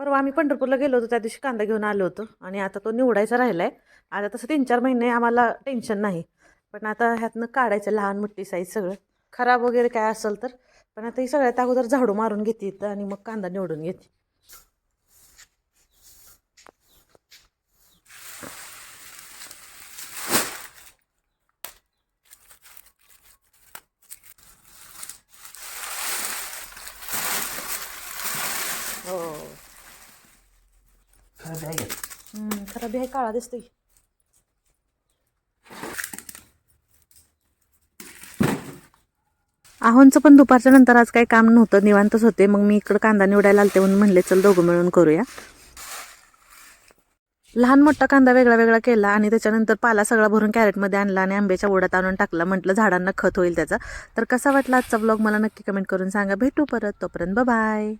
परवा आम्ही पंढरपूरला गेलो होतो त्या दिवशी कांदा घेऊन आलो होतो आणि आता तो निवडायचा राहिला आहे आता तसं तीन चार महिने आम्हाला टेन्शन नाही. पण आता ह्यातनं काढायचं लहान मोठी साईज सगळं. खराब वगैरे काय असेल तर. पण आता ही सगळ्यात अगोदर झाडू मारून घेते इथं आणि मग कांदा निवडून घेते. हो. खरं आहे? हम्म, खराब आहे काळा दिसतोय. आहोंचं पण दुपारच्या नंतर आज काही काम नव्हतं निवांतच होते. मग मी इकडं कांदा निवडायला आलते म्हणून म्हणले चल दोघं मिळून करूया. लहान मोठा कांदा वेगळा वेगळा केला आणि त्याच्यानंतर पाला सगळा भरून कॅरेटमध्ये आणला आणि आंब्याच्या ओढ्यात आणून टाकला. म्हटलं झाडांना खत होईल त्याचा. तर कसा वाटला आजचा ब्लॉग मला नक्की कमेंट करून सांगा. भेटू परत. तोपर्यंत बाय